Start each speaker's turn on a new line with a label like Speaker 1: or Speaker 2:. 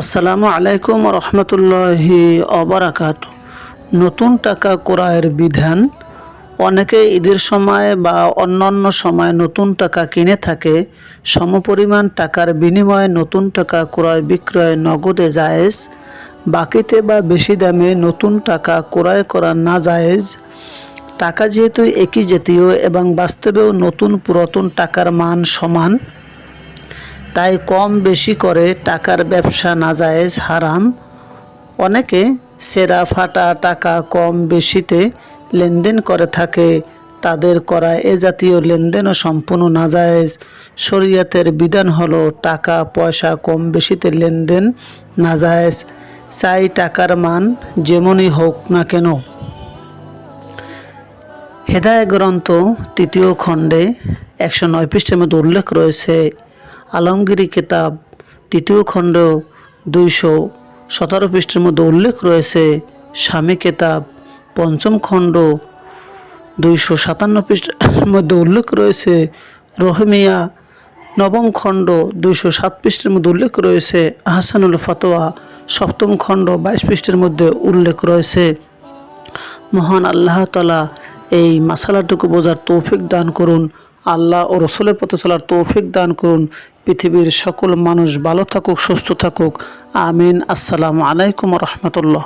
Speaker 1: আসসালামু আলাইকুম রহমতুল্লাহি অবরাকাত নতুন টাকা ক্রয়ের বিধান, অনেকে ঈদের সময় বা অন্যান্য সময় নতুন টাকা কিনে থাকে, সমপরিমাণ টাকার বিনিময়ে নতুন টাকা ক্রয় বিক্রয় নগদে জায়েজ, বাকিতে বা বেশি দামে নতুন টাকা ক্রয় করা না জায়েজ। টাকা যেহেতু একই জাতীয় এবং বাস্তবেও নতুন পুরাতন টাকার মান সমান তাই কম বেশি করে টাকার ব্যবসা না নাজায়েজ হারাম। অনেকে সেরা ফাটা টাকা কম বেশিতে লেনদেন করে থাকে। তাদের করা এ জাতীয় লেনদেনও সম্পূর্ণ না নাজায়েজ। শরীয়তের বিধান হলো টাকা, পয়সা কম বেশিতে লেনদেন না নাজায়েজ। চাই টাকার মান যেমনই হোক না কেন। হেদায় গ্রন্থ তৃতীয় খণ্ডে একশো নয় পৃষ্ঠের মধ্যে উল্লেখ রয়েছে আলমগিরি কিতাব তৃতীয় খণ্ড দুইশো সতেরো পৃষ্ঠের মধ্যে উল্লেখ রয়েছে। স্বামী কেতাব পঞ্চম খণ্ড দুইশো সাতান্ন পৃষ্ঠের মধ্যে উল্লেখ রয়েছে। রহমিয়া নবম খণ্ড দুইশো সাত পৃষ্ঠের মধ্যে উল্লেখ রয়েছে। আহসানুল ফতোয়া সপ্তম খণ্ড বাইশ পৃষ্ঠের মধ্যে উল্লেখ রয়েছে। মহান আল্লাহ তালা এই মাসালাটুকু বোঝার তৌফিক দান করুন। আল্লাহ ও রসুলের পথে চলার তৌফিক দান করুন। পৃথিবীর সকল মানুষ ভালো থাকুক, সুস্থ থাকুক। আমিন। আসসালামু আলাইকুম রহমতুল্লাহ।